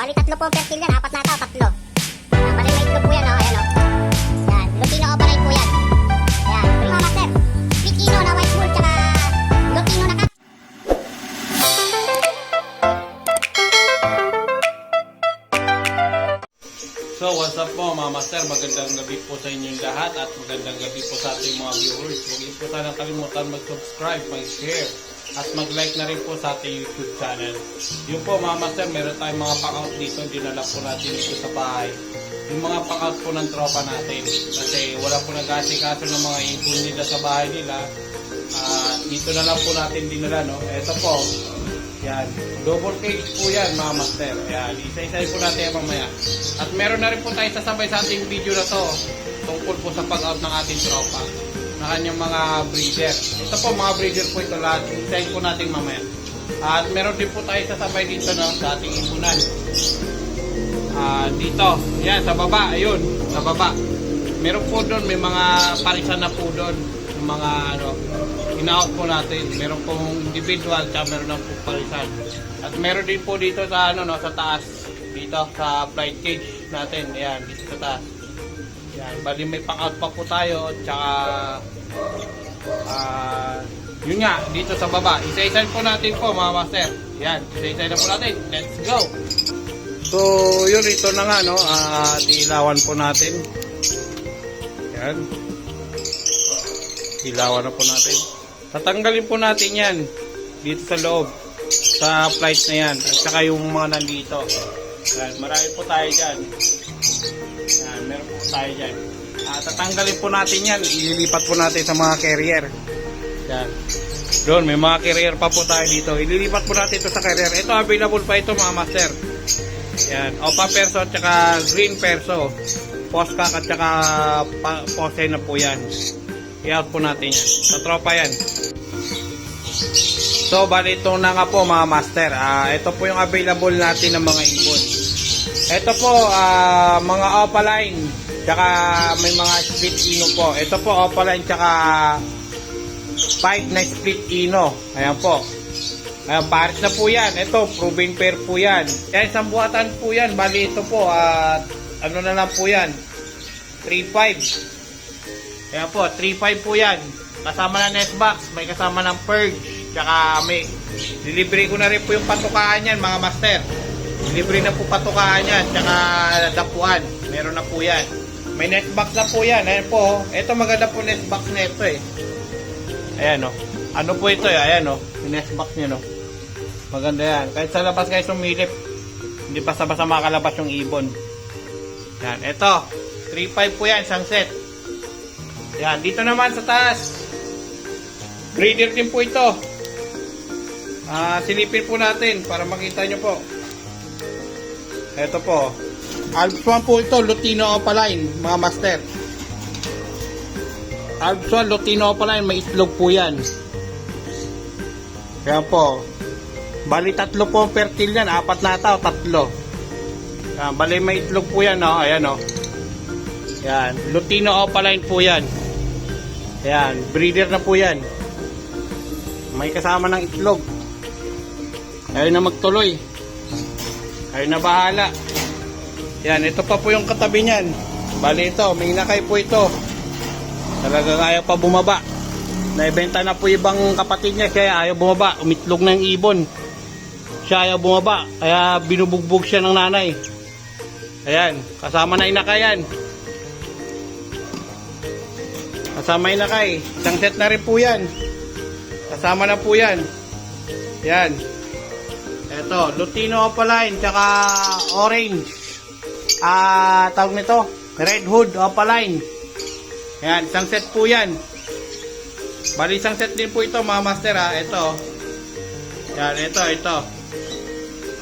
Bali, tatlo po ang persil yan. Apat na ata, tatlo. Ah, bali, may itlog po yan, oh. Ayan, oh. Yan. Lutino Opaline po yan. Yan. Prima Master. Pikino na white wool, tsaka Lutino na cut. So, what's up po mga master? Magandang gabi po sa inyong lahat at magandang gabi po sa ating mga viewers. Huwag po sana kalimutan mag-subscribe, mag-share at mag-like na rin po sa ating YouTube channel. Yun po mga master, meron tayong mga pang-out dito. Dinala po natin dito sa bahay. Yung mga pang-out po ng tropa natin. Kasi wala po nag-asikaso ng mga ibon nila sa bahay nila. Ah, dito na lang po natin dinala, no? Ito po, yan. Double cage po yan, mga master. Yan. Isa-isa po natin yan mamaya. At meron na rin po tayo sasabay sa ating video na to tungkol po sa pag-out ng ating tropa na kanyang mga breeder. Ito po, mga breeder po ito lahat. Isahin po natin mamaya. At meron din po tayo sasabay dito no, sa ating ipunan. Ah, dito. Yan, sa baba. Ayun, sa baba. Meron po doon, may mga parisan na po doon. Yung mga ano, ina-out po natin. Meron pong individual, tsaka meron ng po parisan. At meron din po dito sa ano no, sa taas. Dito sa flight cage natin. Ayan, dito sa taas. Yan, bali may pang-out pa po tayo. Tsaka, ah, yun nga, dito sa baba. Isa-isa po natin po mga master. Yan, isa-isa na po natin. Let's go! So, yun, ito na nga, no? At ilawan po natin. Yan. Ilawan na po natin. Tatanggalin po natin yan dito sa loob. Sa flight na yan. At saka yung mga nandito. Yan, marami po tayo dyan. Tayo dyan. Ah, tatanggalin po natin yan. Ililipat po natin sa mga carrier. Yan. Doon, may mga carrier pa po tayo dito. Ililipat po natin ito sa carrier. Ito, available pa ito mga master. Yan. Opa perso at saka green perso. Postkak at saka pose na po yan. I-out po natin yan. Sa tropa yan. So, bali na nga po mga master. Ah, ito po yung available natin ng mga ibon. Ito po, ah, mga opaline. Tsaka may mga split ino po. Ito po, opaline tsaka 5 na split ino. Ayan po. Ayan, pares na po yan. Ito, proven pair po yan. Yan, isang buhatan po yan. Bali ito po, at ano na lang po yan. 3.5. Ayan po, 3.5 po yan. Kasama na nest box, may kasama ng purge, tsaka may delivery ko na rin po yung patukaan yan, mga master. Delivery na po patukaan yan, tsaka dapuan. Meron na po yan. May nest box na po yan. Ayan po, ito maganda po nest box na ito eh. Ayan o. Ano po ito eh, ayan o. Yung nest box niya no. Maganda yan. Kahit sa labas guys sumilip, hindi basta-basta makalabas yung ibon. Yan, ito. 3.5 po yan, isang set. Yan, dito naman sa taas. Breeder din po ito. Ah, silipin po natin para makita nyo po. Ito po. Alps 1 po ito, Lutino Opaline, mga master. Alps 1, Lutino Opaline, may itlog po yan. Kaya po. Bali tatlo po ang fertile yan, apat na ata o tatlo. Yan, bali may itlog po yan, no? Ayan, no? Yan, Lutino Opaline po yan. Yan, breeder na po yan. May kasama ng itlog. Ayaw na magtuloy. Ayaw na bahala. Yan, ito pa po yung katabi niyan. Bali ito, may nakay po ito. Talagang ayaw pa bumaba. Naibenta na po ibang kapatid niya kaya ayaw bumaba. Umitlog yung ibon. Siya ayaw bumaba. Kaya binubugbog siya ng nanay. Ayan, kasama na inakayan. Kasama yung inakay. Isang set na rin po yan. Kasama na po yan. Yan. Ito, Lutino Opaline, tsaka Orange. Ah, tawag nito, Red Hood Opaline. Yan, isang set po yan. Bali, isang set din po ito, mga master ha. Ito. Yan, ito, ito.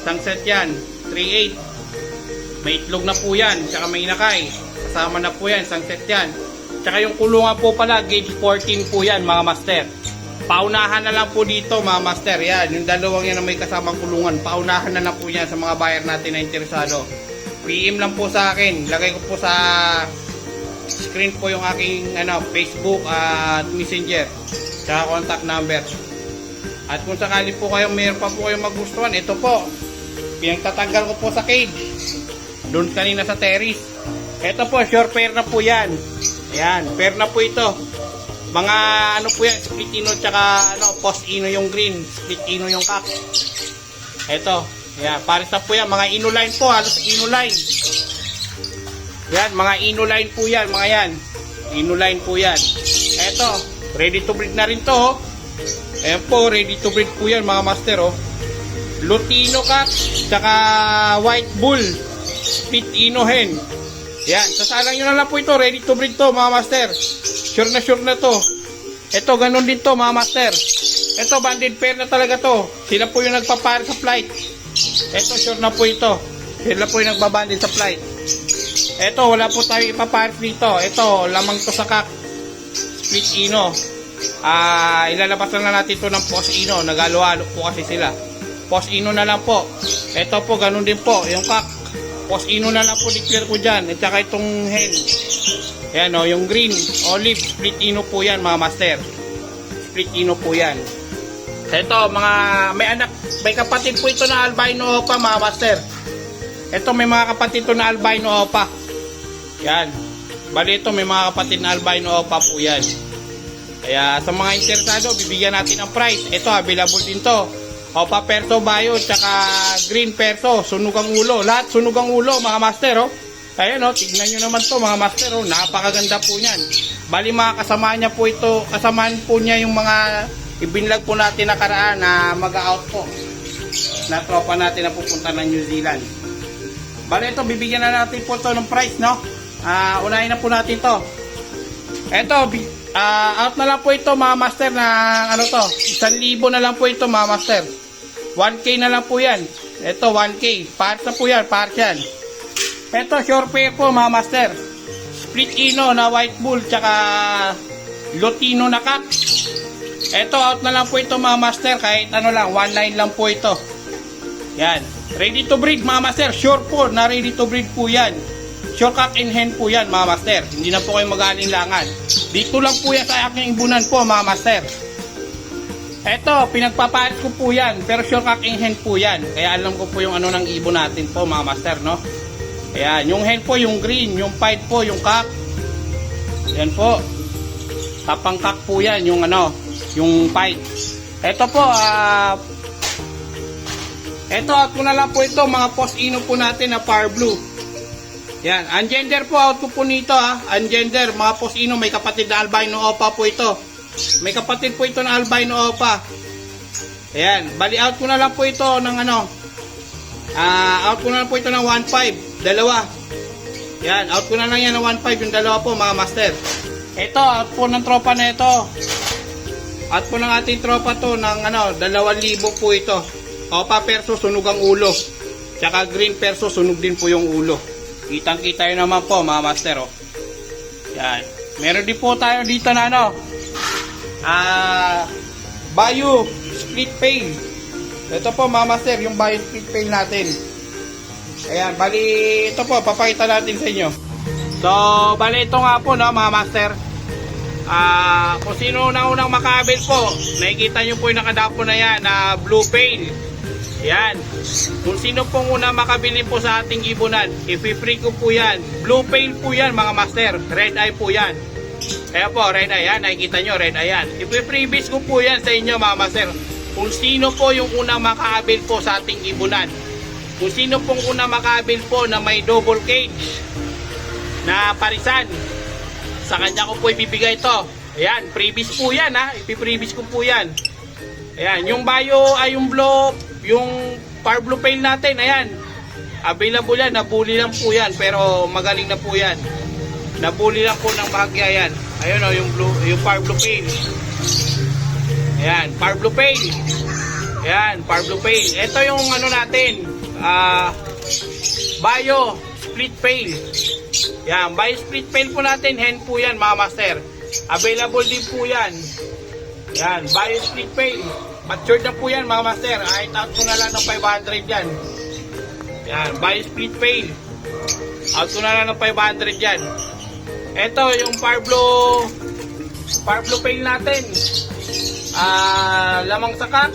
Isang set yan. 3.8. May itlog na po yan. Tsaka may inakay. Kasama na po yan. Isang set yan. Tsaka yung kulungan po pala, gauge 14 po yan, mga master. Paunahan na lang po dito, mga master. Yan, yung dalawang yan na may kasamang kulungan. Paunahan na lang po yan sa mga buyer natin na interesado. PM lang po sa akin. Lagay ko po sa screen po yung aking ano, Facebook at Messenger. Tsaka contact number. At kung sakali po kayong mayroon pa po kayong magustuhan, ito po. pinagtatanggal ko po sa cage. Doon kanina sa terrace. Ito po, sure pair na po yan. Ayan, pair na po ito. Mga ano po yan, split ino tsaka ano, post ino yung green, split ino yung kak. Ito, ayan, pares na po yan. Mga ino line po, halos ino line. Yan, mga ino line po yan, mga yan. Ino line po yan. Ito, ready to breed na rin to. Oh. Ayan po, ready to breed po yan mga master. Oh. Lutino cat, tsaka white bull, split ino hen. Yan, sasalang nyo na lang po ito, ready to breed to mga master. Sure na sure na to. Ito, ganun din to mga master. Ito, banded pair na talaga to. Sila po yung nagpapare sa flight. Ito, sure na po ito. Sila po yung nagbabanded sa flight. Ito, wala po tayo ipapares dito. Ito, lamang to sa kak. Split ino. Ah, ilalabas na natin ito ng post ino. Nagalo-halo po kasi sila. Post ino na lang po. Ito po, ganun din po. Yung kak. Post ino na lang po declare ko dyan. At saka itong hen. Ayan o, yung green, olive, split ino po yan mga master. Split ino po yan. Ito, mga, may anak, may kapatid po ito na albino opa mga master. Ito, may mga kapatid to na albino opa. Yan. Bali ito, may mga kapatid na albino opa po yan. Kaya sa mga interesado, bibigyan natin ng price. Ito, available din to. Opa perso bayo, tsaka green perso, sunog ang ulo. Lahat sunog ang ulo, mga master, oh. Ayan, oh, tignan nyo naman to, mga master, oh. Napakaganda po niyan. Bali, mga kasama niya po ito, kasamaan po niya yung mga ibinlag po natin nakaraan na mag-out po. Na tropa natin na pupunta ng New Zealand. Bali, ito, bibigyan na natin po to ng price, no? Ah, unahin na po natin to. Bi- ah, out na lang po ito mga master na ano to, 1,000 na lang po ito mga master. 1K na lang po yan. Ito, 1K. Parts na po yan, parts yan. Ito, sure pair po mga master. Split ino na white bull, tsaka lutino na cat. Ito, out na lang po ito mga master. Kahit ano lang, 1.9 lang po ito. Yan. Ready to breed mga master. Sure po na ready to breed po yan. Sure cut in hand po yan mga master. Hindi na po kayo mag-alinlangan. Dito lang po yan sa aking ibunan po mga master. Eto, pinagpapalit ko po yan. Pero sure cut in hand po yan. Kaya alam ko po yung ano ng ibon natin po mga master no. Ayan, yung hen po, yung green, yung pied po, yung cock. Yan po. Tapang cock po yan, yung ano, yung pied. Ito po, ah, ito, out ko na lang po ito, mga post ino po natin na par blue. Yan, ungender po, out ko po nito ha. Ungender, mga post ino, may kapatid na albino opa po ito. May kapatid po ito na albino opa. Ayan, bali out ko na lang po ito ng ano. Ah, out ko na lang po ito ng 1.5, dalawa. Yan, out ko na lang yan ng 1.5 yung dalawa po mga master. Ito, out po ng tropa na ito. Out po ng ating tropa to ng ano, 2,000 po ito. Opa perso, sunog ang ulo. Tsaka green perso, sunog din po yung ulo. Kitang kita yun naman po mga master oh. Yan. Meron din po tayo dito na ano. Ah, Bayo split pail. Ito po mga master, yung Bayo split pail natin. Ayan, bali ito po, papakita natin sa inyo. So, bali ito nga po no, mga master. Ah, kung sino na unang makabil po, nakikita nyo po yung nakadapo na yan na blue pail. Yan. Kung sino pong una makabili po sa ating ibunan, ipi-free ko po yan. Blue pail po yan mga master. Red eye po yan. Kaya po, red eye yan. Nakikita nyo, red eye yan. Ipi-freebies ko po yan sa inyo mga master. Kung sino po yung unang makaabil po sa ating ibunan. Kung sino pong unang makaabil po na may double cage na parisan. Sa kanya ko po ibibigay ito. Ayan, freebies po yan ha. Ipi-freebies ko po yan. Ayan, yung bio ay yung blow, yung par blue pail natin, ayan. Available yan, nabuli lang po yan, pero magaling na po yan. Nabuli lang po ng bahagya yan. Ayun o, yung blue, yung par blue pail. Ayan, par blue pail. Ayan, par blue pail. Ito yung ano natin, ah, bio split pail. Yan, bio split pail po natin, hen po yan mga master. Available din po yan. Yan, bio split pail. Matured na po yan mga master. Kahit out ko na lang ng 500 yan. Yan, bio split pail. Out ko na lang ng 500 yan. Ito yung Parblo Parblo pail natin. Ah, lamang sakat.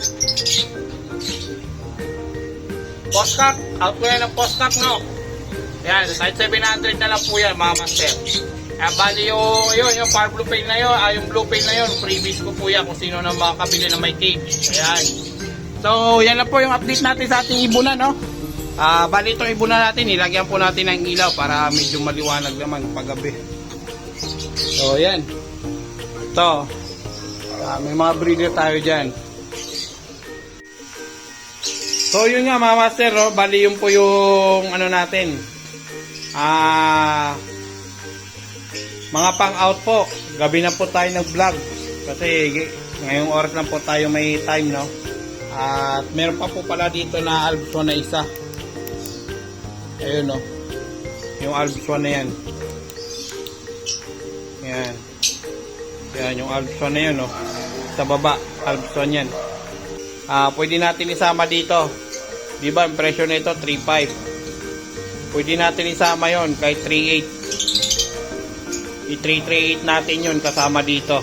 postcock. Out po yan ng postcock, no? Yan, kahit 700 na lang po yan, mga master. Kaya bali yung, yun, yung power blue paint na yun, ah, yung blue paint na yun, freebies ko po yan kung sino na makakabili na may cage. Ayan. So, yan lang po yung update natin sa ating ibunan, no? Ah, bali itong ibunan natin, nilagyan po natin ng ilaw para medyo maliwanag naman paggabi. So, yan. Ito. Ah, may mga breeder tayo dyan. So, yun nga mga master, oh, bali yun po yung ano natin. Ah, mga pang out po. Gabi na po tayo nag-vlog. Kasi ngayong oras lang po tayo may time, no? At meron pa po pala dito na Alpson na isa. Ayun, no? Yung Alpson na yan. Yan. Yan, yung Alpson na yun, no? Sa baba, Alpson yan. Ah, pwede natin isama dito. Di ba, ang presyo nito 3.5. Pwede natin isama yon kay 3.8. I-338 natin yun kasama dito.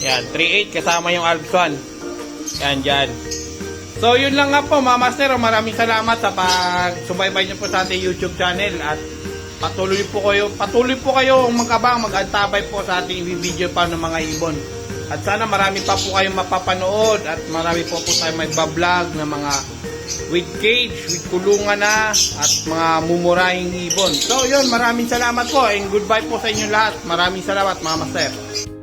Yan, 3.8 kasama yung Alpson. Yan, dyan. So, yun lang nga po, mga master. Maraming salamat sa pag-subaybay niyo po sa ating YouTube channel at patuloy po kayo, patuloy po kayo magkabang, mag-antabay po sa ating video pa ng mga ibon. At sana marami pa po kayong mapapanood at marami po po tayo magbablog ng mga with cage, with kulungan na at mga mumurahing ibon. So yun, maraming salamat po and goodbye po sa inyo lahat. Maraming salamat mga master.